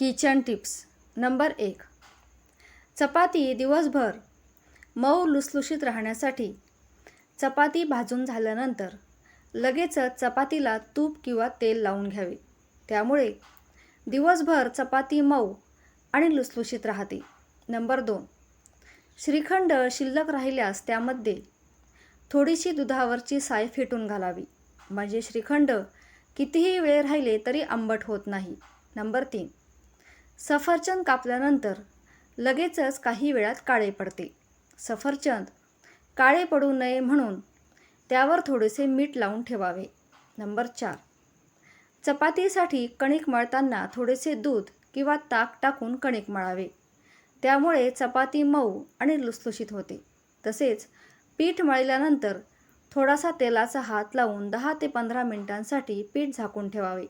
Kitchen tips. Number एक. चपाती दिवसभर मऊ लुसलुशीत राहण्यासाठी चपाती भाजून झाल्यानंतर लगेचच चपातीला तूप किंवा तेल लावून घ्यावे. त्यामुळे दिवसभर चपाती मऊ आणि लुसलुशीत राहते. नंबर दोन. श्रीखंड शिल्लक राहिल्यास त्यामध्ये थोडीशी दुधावरची साय फेटून घालावी. म्हणजे श्रीखंड कितीही वेळ राहिले तरी आंबट होत नाही. नंबर तीन. सफरचंद कापल्यानंतर लगेचच काही वेळात काळे पडते. सफरचंद काळे पडू नये म्हणून त्यावर थोडेसे मीठ लावून ठेवावे. नंबर चार. चपातीसाठी कणिक मळताना थोडेसे दूध किंवा ताक टाकून कणिक मळावे. त्यामुळे चपाती मऊ आणि लुसलुशीत होते. तसेच पीठ मळल्यानंतर थोडासा तेलाचा हात लावून दहा ते पंधरा मिनिटांसाठी पीठ झाकून ठेवावे.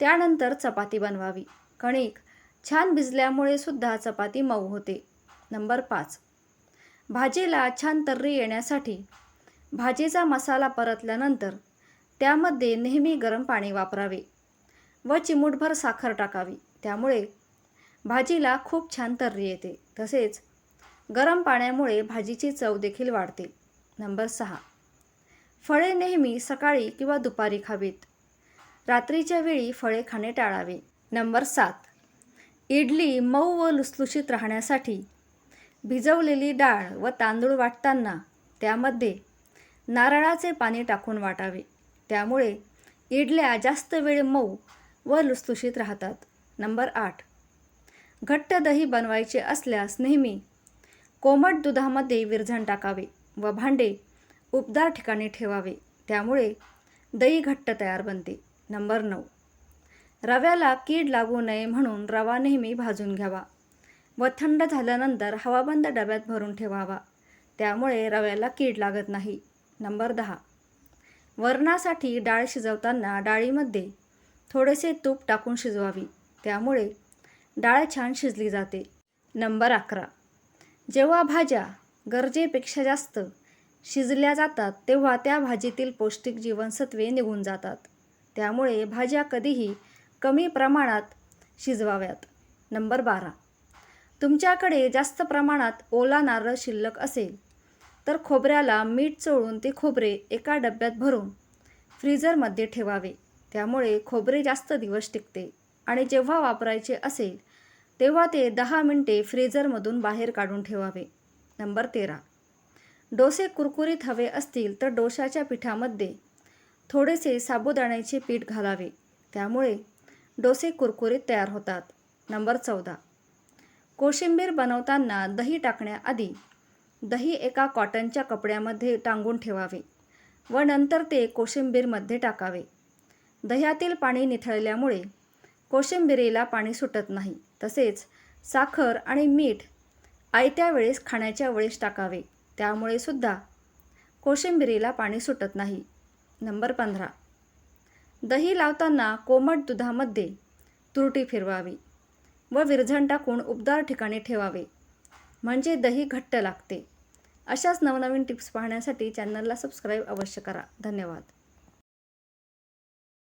त्यानंतर चपाती बनवावी. कणिक छान भिजल्यामुळे सुद्धा चपाती मऊ होते. नंबर पाच. भाजीला छान तर्री येण्यासाठी भाजीचा मसाला परतल्यानंतर त्यामध्ये नेहमी गरम पाणी वापरावे व चिमूटभर साखर टाकावी. त्यामुळे भाजीला खूप छान तर्री येते. तसेच गरम पाण्यामुळे भाजीची चव देखील वाढते. नंबर सहा. फळे नेहमी सकाळी किंवा दुपारी खावीत. रात्रीच्या वेळी फळे खाणे टाळावे. नंबर सात. इडली मऊ व लुसलुशीत राहण्यासाठी. भिजवलेली डाळ व तांदूळ वाटताना त्यामध्ये नारळाचे पाणी टाकून वाटावे. त्यामुळे इडल्या जास्त वेळ मऊ व लुसलुशीत राहतात. नंबर आठ. घट्ट दही बनवायचे असल्यास नेहमी कोमट दुधामध्ये विरझण टाकावे व भांडे उबदार ठिकाणी ठेवावे. त्यामुळे दही घट्ट तयार बनते. नंबर नऊ. रव्याला कीड लागू नये म्हणून रवा नेहमी भाजून घ्यावा व थंड झाल्यानंतर हवाबंद डब्यात भरून ठेवावा. त्यामुळे रव्याला कीड लागत नाही. नंबर दहा. वरणासाठी डाळ शिजवताना डाळीमध्ये थोडेसे तूप टाकून शिजवावी. त्यामुळे डाळ छान शिजली जाते. नंबर अकरा. जेव्हा भाज्या गरजेपेक्षा जास्त शिजल्या जातात तेव्हा त्या भाजीतील पौष्टिक जीवनसत्वे निघून जातात. त्यामुळे भाज्या कधीही कमी प्रमाणात शिजवाव्यात. नंबर बारा. तुमच्याकडे जास्त प्रमाणात ओला नारळ शिल्लक असेल तर खोबऱ्याला मीठ चोळून ते खोबरे एका डब्यात भरून फ्रीजरमध्ये ठेवावे. त्यामुळे खोबरे जास्त दिवस टिकते आणि जेव्हा वापरायचे असेल तेव्हा ते दहा मिनटे फ्रीजरमधून बाहेर काढून ठेवावे. नंबर तेरा. डोसे कुरकुरीत हवे असतील तर डोशाच्या पिठामध्ये थोडेसे साबुदाण्याचे पीठ घालावे. त्यामुळे डोसे कुरकुरीत तयार होतात. नंबर चौदा. कोशिंबीर बनवताना दही टाकण्याआधी दही एका कॉटनच्या कपड्यामध्ये टांगून ठेवावे व नंतर ते कोशिंबीरमध्ये टाकावे. दह्यातील पाणी निथळल्यामुळे कोशिंबिरीला पाणी सुटत नाही. तसेच साखर आणि मीठ आयत्या वेळेस खाण्याच्या वेळेस टाकावे. त्यामुळे सुद्धा कोशिंबिरीला पाणी सुटत नाही. नंबर पंधरा. दही लावताना कोमट दुधामध्ये तुरटी फिरवावी व विरझण टाकून उबदार ठिकाणी ठेवावे. म्हणजे दही घट्ट लागते. अशाच नवनवीन टिप्स पाहण्यासाठी चॅनलला सबस्क्राईब अवश्य करा. धन्यवाद.